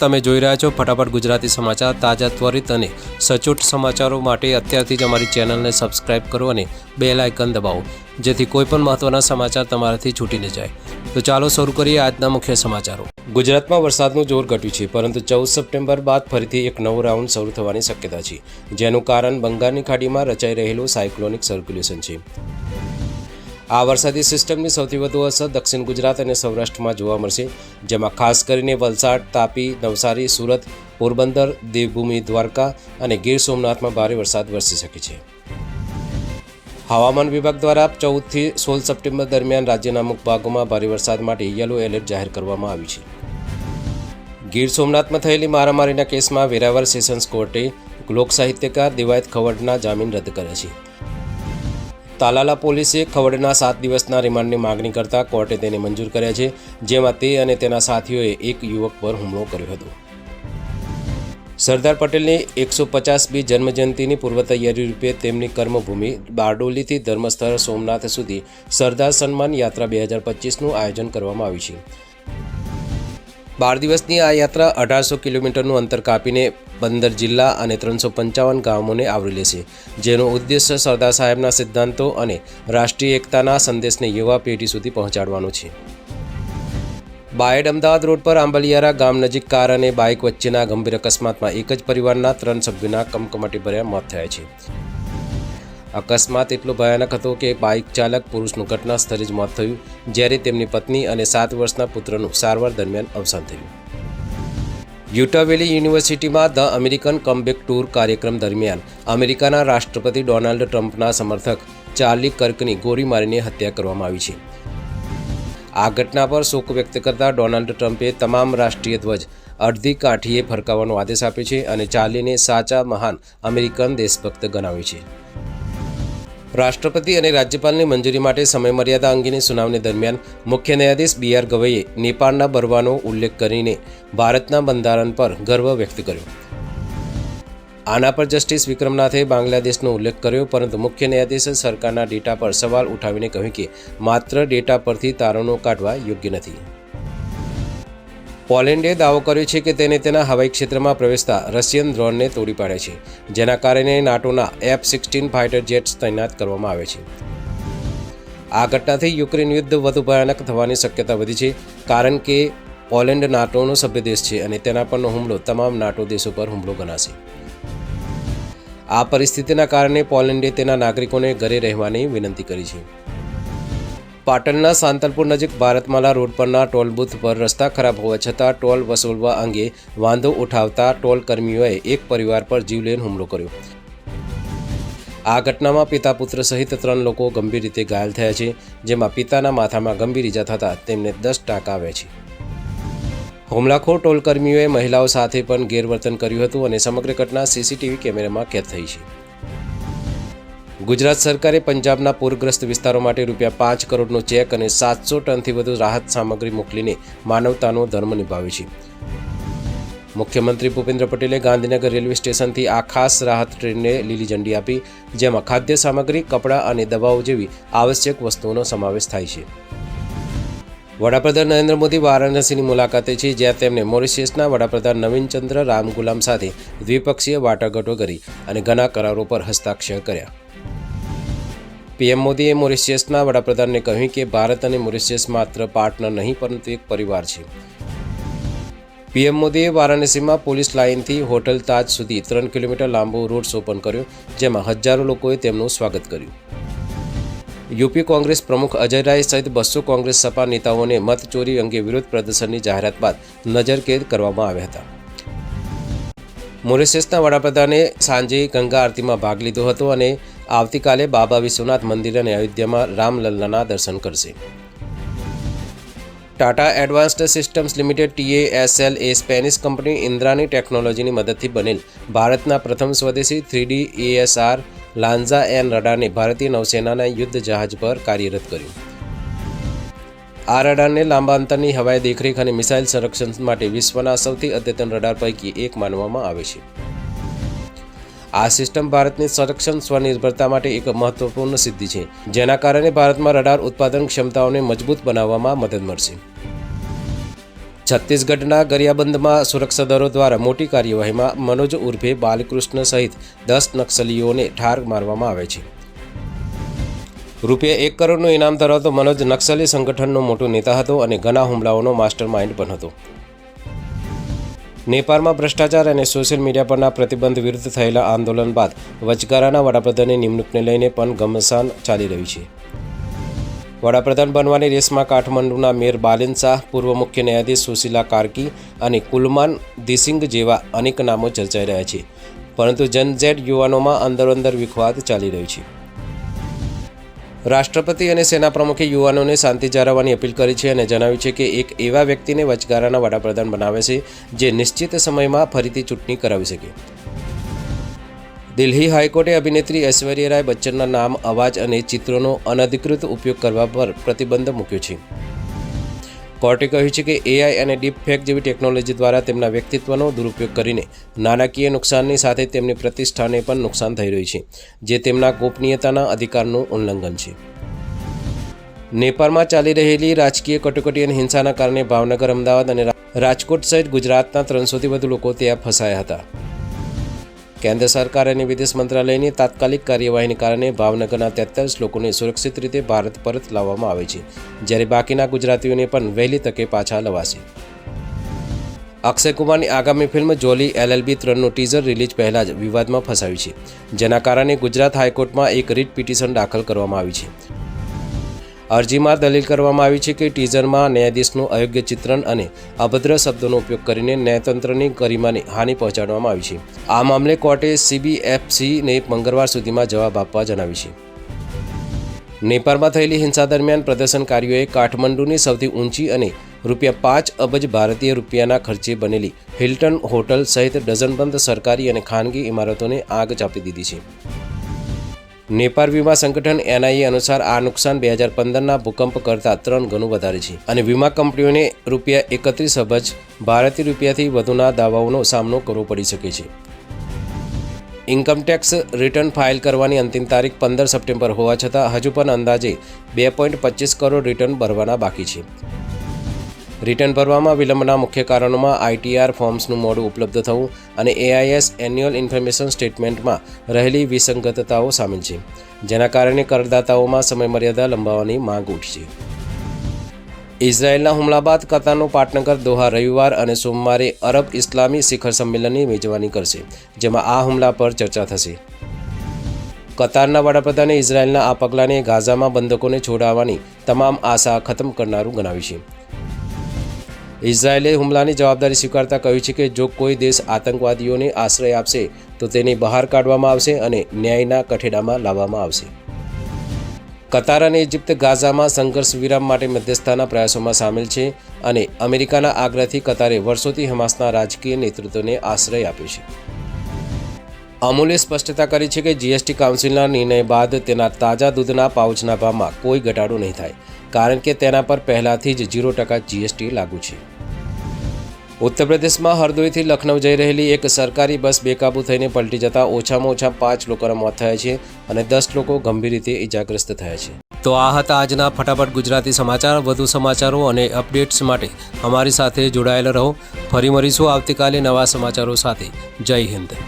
તમે જોઈ રહ્યા છો ફટાફટ ગુજરાતી સમાચાર તાજા ત્વરિત અને સચોટ સમાચારો માટે અત્યારથી જ અમારી ચેનલને સબસ્ક્રાઇબ કરો અને બેલ આઇકન દબાવો, જેથી કોઈપણ મહત્ત્વના સમાચાર તમારાથી છૂટી ન જાય. તો ચાલો શરૂ કરીએ આજના મુખ્ય સમાચારો. ગુજરાતમાં વરસાદનું જોર ઘટ્યું છે, પરંતુ ચૌદ સપ્ટેમ્બર બાદ ફરીથી એક નવો રાઉન્ડ શરૂ થવાની શક્યતા છે, જેનું કારણ બંગાળની ખાડીમાં રચાઈ રહેલું સાયક્લોનિક સર્ક્યુલેશન છે. આ વરસાદી સિસ્ટમની સૌથી વધુ અસર દક્ષિણ ગુજરાત અને સૌરાષ્ટ્રમાં જોવા મળશે, જેમાં ખાસ કરીને વલસાડ, તાપી, નવસારી, સુરત, પોરબંદર, દેવભૂમિ, દ્વારકા અને ગીર સોમનાથમાં ભારે વરસાદ વરસી શકે છે. હવામાન વિભાગ દ્વારા ચૌદથી સોળ સપ્ટેમ્બર દરમિયાન રાજ્યના અમુક ભાગોમાં ભારે વરસાદ માટે યલો એલર્ટ જાહેર કરવામાં આવ્યું છે. ગીર સોમનાથમાં થયેલી મારામારીના કેસમાં વેરાવર સેશન્સ કોર્ટે લોકસાહિત્યકાર દિવાયત ખવડના જામીન રદ કર્યા છે. તાલાલા પોલીસે ખવડના સાત દિવસના રિમાન્ડની માગણી કરતા કોર્ટે તેને મંજૂર કર્યા છે, જેમાં તે અને તેના સાથીઓએ એક યુવક પર હુમલો કર્યો હતો. સરદાર પટેલની એકસો પચાસમી જન્મજયંતિની પૂર્વ તૈયારી રૂપે તેમની કર્મભૂમિ બારડોલીથી ધર્મસ્થળ સોમનાથ સુધી સરદાર સન્માન યાત્રા બે હજાર પચીસનું આયોજન કરવામાં આવ્યું છે. બાર દિવસની આ યાત્રા અઢારસો કિલોમીટરનું અંતર કાપીને પંદર જિલ્લા અને ત્રણસો પંચાવન ગામોને આવરી લેશે, જેનો ઉદ્દેશ્ય સરદાર સાહેબના સિદ્ધાંતો અને રાષ્ટ્રીય એકતાના સંદેશને યુવા પેઢી સુધી પહોંચાડવાનો છે. બાયડ અમદાવાદ રોડ પર આંબલિયારા ગામ નજીક કાર અને બાઇક વચ્ચેના ગંભીર અકસ્માતમાં એક જ પરિવારના ત્રણ સભ્યોના કમકમાટીભર્યા મોત થયા છે. અકસ્માત એટલો ભયાનક હતો કે બાઇક ચાલક પુરુષનું ઘટના સ્થળે જ મોત થયું, જ્યારે તેમની પત્ની અને સાત વર્ષના પુત્રનું સારવાર દરમિયાન અવસાન થયું. યુટાવેલી યુનિવર્સિટીમાં ધ અમેરિકન કમબેક ટૂર કાર્યક્રમ દરમિયાન અમેરિકાના રાષ્ટ્રપતિ ડોનાલ્ડ ટ્રમ્પના સમર્થક ચાર્લી કર્કની ગોળી મારીને હત્યા કરવામાં આવી છે. આ ઘટના પર શોક વ્યક્ત કરતા ડોનાલ્ડ ટ્રમ્પે તમામ રાષ્ટ્રીય ધ્વજ અડધી કાઠીએ ફરકાવવાનો આદેશ આપ્યો છે અને ચાર્લીને સાચા મહાન અમેરિકન દેશભક્ત ગણાવ્યો છે. રાષ્ટ્રપતિ અને રાજ્યપાલની મંજૂરી માટે સમયમર્યાદા અંગેની સુનાવણી દરમિયાન મુખ્ય ન્યાયાધીશ બી આર ગવઈએ નેપાળના બરવાનો ઉલ્લેખ કરીને ભારતના બંધારણ પર ગર્વ વ્યક્ત કર્યો. આના પર જસ્ટિસ વિક્રમનાથે બાંગ્લાદેશનો ઉલ્લેખ કર્યો, પરંતુ મુખ્ય ન્યાયાધીશે સરકારના ડેટા પર સવાલ ઉઠાવીને કહ્યું કે માત્ર ડેટા પરથી તારણો કાઢવા યોગ્ય નથી. પોલેન્ડે દાવો કર્યો છે કે તેને તેના હવાઈ ક્ષેત્રમાં પ્રવેશતા રશિયન ડ્રોનને તોડી પાડે છે, જેના કારણે નાટોના એફ સિક્સટીન ફાઇટર જેટ્સ તૈનાત કરવામાં આવે છે. આ ઘટનાથી યુક્રેન યુદ્ધ વધુ ભયાનક થવાની શક્યતા વધી છે, કારણ કે પોલેન્ડ નાટોનો સભ્ય દેશ છે અને તેના પરનો હુમલો તમામ નાટો દેશો પર હુમલો ગણાશે. આ પરિસ્થિતિના કારણે પોલેન્ડે તેના નાગરિકોને ઘરે રહેવાની વિનંતી કરી છે. પાટણના સાંતલપુર નજીક ભારતમાલા રોડ પરના ટોલ બૂથ પર રસ્તા ખરાબ હોવા છતાં ટોલ વસૂલવા અંગે વાંધો ઉઠાવતા ટોલ કર્મીઓએ એક પરિવાર પર જીવલેણ હુમલો કર્યો. આ ઘટનામાં પિતા પુત્ર સહિત ત્રણ લોકો ગંભીર રીતે ઘાયલ થયા છે, જેમાં પિતાના માથામાં ગંભીર ઈજા થતાં તેમને દસ ટાંકા આવ્યા છે. હુમલાખોર ટોલકર્મીઓએ મહિલાઓ સાથે પણ ગેરવર્તન કર્યું હતું અને સમગ્ર ઘટના સીસીટીવી કેમેરામાં કેદ થઈ છે. ગુજરાત સરકારે પંજાબના પૂરગ્રસ્ત વિસ્તારો માટે રૂપિયા પાંચ કરોડનો ચેક અને સાતસો ટનથી વધુ રાહત સામગ્રી મોકલીને માનવતાનો ધર્મ નિભાવ્યો છે. મુખ્યમંત્રી ભૂપેન્દ્ર પટેલે ગાંધીનગર રેલવે સ્ટેશનથી આ ખાસ રાહત ટ્રેનને લીલી ઝંડી આપી, જેમાં ખાદ્ય સામગ્રી, કપડાં અને દવાઓ જેવી આવશ્યક વસ્તુઓનો સમાવેશ થાય છે. વડાપ્રધાન નરેન્દ્ર મોદી વારાણસીની મુલાકાતે છે, જ્યાં તેમણે મોરિશિયસના વડાપ્રધાન નવીનચંદ્ર રામગુલામ સાથે દ્વિપક્ષીય વાટાઘાટો કરી અને ઘણા કરારો પર હસ્તાક્ષર કર્યા. પીએમ મોદીએ મોરિશિયસના વડાપ્રધાનને કહ્યું કે ભારત અને મોરિશિયસ માત્ર પાર્ટનર નહીં, પરંતુ એક પરિવાર છે. પીએમ મોદીએ વારાણસીમાં પોલીસ લાઇનથી હોટલ તાજ સુધી ત્રણ કિલોમીટર લાંબો રોડ શો પણ કર્યો, જેમાં હજારો લોકોએ તેમનું સ્વાગત કર્યું. યુપી કોંગ્રેસ પ્રમુખ અજય રાય સહિત બસો કોંગ્રેસ સપા નેતાઓને મતચોરી અંગે વિરોધ પ્રદર્શનની જાહેરાત બાદ નજરકેદ કરવામાં આવ્યા હતા. મોરિશિયસના વડાપ્રધાને સાંજે ગંગા આરતીમાં ભાગ લીધો હતો અને આવતીકાલે બાબા વિશ્વનાથ મંદિર અને અયોધ્યામાં રામલલ્લાના દર્શન કરશે. Tata Advanced Systems Limited TASL એ સ્પેનિશ કંપની ઇન્દ્રાની ટેકનોલોજીની મદદથી બનેલ ભારતના પ્રથમ સ્વદેશી થ્રીડી એએસઆર લાન્ઝા એન રડારને ભારતીય નૌસેનાના યુદ્ધ જહાજ પર કાર્યરત કર્યું. આ રડારને લાંબા અંતરની હવાઈ દેખરેખ અને મિસાઇલ સંરક્ષણ માટે વિશ્વના સૌથી અદ્યતન રડાર પૈકી એક માનવામાં આવે છે. આ સિસ્ટમ ભારતની સંરક્ષણ સ્વનિર્ભરતા માટે એક મહત્વપૂર્ણ સિદ્ધિ છે, જેના કારણે ભારતમાં રડાર ઉત્પાદન ક્ષમતાઓને મજબૂત બનાવવામાં મદદ મળશે. છત્તીસગઢના ગરિયાબંધમાં સુરક્ષા દળો દ્વારા મોટી કાર્યવાહીમાં મનોજ ઉર્ફે બાલકૃષ્ણ સહિત દસ નક્સલીઓને ઠાર મારવામાં આવે છે. રૂપિયા એક કરોડનું ઇનામ ધરાવતો મનોજ નક્સલી સંગઠનનો મોટો નેતા હતો અને ઘણા હુમલાઓનો માસ્ટર માઇન્ડ પણ હતો. નેપાળમાં ભ્રષ્ટાચાર અને સોશિયલ મીડિયા પરના પ્રતિબંધ વિરુદ્ધ થયેલા આંદોલન બાદ વચગાળાના વડાપ્રધાનની નિમણૂકને લઈને પણ ઘમસાન ચાલી રહ્યું છે. વડાપ્રધાન બનવાની રેસમાં કાઠમંડુના મેયર બાલિન શાહ, પૂર્વ મુખ્ય ન્યાયાધીશ સુશીલા કાર્કી અને કુલમાન દિસિંગ જેવા અનેક નામો ચર્ચાઈ રહ્યા છે. પરંતુ જનઝેડ યુવાનોમાં અંદરોઅંદર વિખવાદ ચાલી રહ્યો છે. રાષ્ટ્રપતિ અને સેના પ્રમુખે યુવાનોને શાંતિ જાળવવાની અપીલ કરી છે અને જણાવ્યું છે કે એક એવા વ્યક્તિને વચગાળાના વડાપ્રધાન બનાવે છે જે નિશ્ચિત સમયમાં ફરીથી ચૂંટણી કરાવી શકે. દિલ્હી હાઈકોર્ટે અભિનેત્રી ઐશ્વર્યા રાય બચ્ચનના નામ, અવાજ અને ચિત્રોનો અનધિકૃત ઉપયોગ કરવા પર પ્રતિબંધ મૂક્યો છે. કોર્ટે કહ્યું છે કે એઆઈ અને ડીપ ફેક જેવી ટેકનોલોજી દ્વારા તેમના વ્યક્તિત્વનો દુરુપયોગ કરીને નાણાકીય નુકસાનની સાથે તેમની પ્રતિષ્ઠાને પણ નુકસાન થઈ રહ્યું છે, જે તેમના ગોપનીયતાના અધિકારનું ઉલ્લંઘન છે. નેપાળમાં ચાલી રહેલી રાજકીય કટોકટી અને હિંસાના કારણે ભાવનગર, અમદાવાદ અને રાજકોટ સહિત ગુજરાતના ત્રણસોથી વધુ લોકો ત્યાં ફસાયા હતા. કેન્દ્ર સરકાર અને વિદેશ મંત્રાલયની તાત્કાલિક કાર્યવાહીને કારણે ભાવનગરના તેતાલીસ લોકોને સુરક્ષિત રીતે ભારત પરત લાવવામાં આવે છે, જ્યારે બાકીના ગુજરાતીઓને પણ વહેલી તકે પાછા લવાશે. અક્ષય કુમારની આગામી ફિલ્મ જોલી એલએલબી ત્રણનું ટીઝર રિલીઝ પહેલાં જ વિવાદમાં ફસાયું છે, જેના કારણે ગુજરાત હાઈકોર્ટમાં એક રીટ પિટિશન દાખલ કરવામાં આવી છે. અરજીમાં દલીલ કરવામાં આવી છે કે ટીઝરમાં ન્યાયાધીશનું અયોગ્ય ચિત્રણ અને અભદ્ર શબ્દોનો ઉપયોગ કરીને ન્યાયતંત્રની ગરિમાને હાનિ પહોંચાડવામાં આવી છે. આ મામલે કોર્ટે સીબીએફસીને મંગળવાર સુધીમાં જવાબ આપવા જણાવ્યું છે. નેપાળમાં થયેલી હિંસા દરમિયાન પ્રદર્શનકારીઓએ કાઠમંડુની સૌથી ઊંચી અને રૂપિયા પાંચ અબજ ભારતીય રૂપિયાના ખર્ચે બનેલી હિલ્ટન હોટલ સહિત ડઝનબંધ સરકારી અને ખાનગી ઇમારતોને આગ ચાપી દીધી છે. નેપાળ વીમા સંગઠન એનઆઈએ અનુસાર આ નુકસાન બે હજાર પંદરના ભૂકંપ કરતાં ત્રણ ગણું વધારે છે. અને વીમા કંપનીઓને રૂપિયા એકત્રીસ અબજ ભારતીય રૂપિયાથી વધુના દાવાઓનો સામનો કરવો પડી શકે છે. ઇન્કમટેક્સ રિટર્ન ફાઇલ કરવાની અંતિમ તારીખ પંદર સપ્ટેમ્બર હોવા છતાં હજુ પણ અંદાજે બે પોઈન્ટ પચીસ કરોડ રિટર્ન ભરવાના બાકી છે. રિટર્ન ભરવામાં વિલંબના મુખ્ય કારણોમાં આઈટીઆર ફોર્મ્સનું મોડું ઉપલબ્ધ થવું અને એઆઈએસ એન્યુઅલ ઇન્ફોર્મેશન સ્ટેટમેન્ટમાં રહેલી વિસંગતતાઓ સામેલ છે, જેના કારણે કરદાતાઓમાં સમયમર્યાદા લંબાવવાની માંગ ઉઠી છે. ઇઝરાયેલના હુમલા બાદ કતારનું પાટનગર દોહા રવિવાર અને સોમવારે અરબ ઇસ્લામી શિખર સંમેલનની મેજબાની કરશે, જેમાં આ હુમલા પર ચર્ચા થશે. કતારના વડાપ્રધાને ઇઝરાયેલના આ પગલાંને ગાઝામાં બંધકોને છોડાવવાની તમામ આશા ખતમ કરનારું ગણાવ્યું છે. ઇઝરાયેલે હુમલાની જવાબદારી સ્વીકારતા કહ્યું છે કે જો કોઈ દેશ આતંકવાદીઓને આશ્રય આપશે, તો તેને બહાર કાઢવામાં આવશે અને ન્યાયના કઠેડામાં લાવવામાં આવશે. કતાર અને ઇજિપ્ત ગાઝામાં સંઘર્ષ વિરામ માટે મધ્યસ્થાના પ્રયાસોમાં સામેલ છે અને અમેરિકાના આગ્રહથી કતારે વર્ષોથી હમાસના રાજકીય નેતૃત્વને આશ્રય આપ્યો છે. અમૂલે સ્પષ્ટતા કરી છે કે જીએસટી કાઉન્સિલના નિર્ણય બાદ તેના તાજા દૂધના પાઉચના ભાવમાં કોઈ ઘટાડો નહીં થાય, કારણ કે તેના પર પહેલાથી જ ઝીરો ટકા જીએસટી લાગુ છે. ઉત્તર પ્રદેશમાં હરદોઈથી લખનઉ જઈ રહેલી એક સરકારી બસ બેકાબૂ થઈને પલટી જતા ઓછામાં ઓછા પાંચ લોકોના મોત થયા છે અને દસ લોકો ગંભીર રીતે ઇજાગ્રસ્ત થયા છે. તો આ હતા આજના ફટાફટ ગુજરાતી સમાચાર. વધુ સમાચારો અને અપડેટ્સ માટે અમારી સાથે જોડાયેલા રહો. ફરી મળીશું આવતીકાલે નવા સમાચારો સાથે. જય હિન્દ.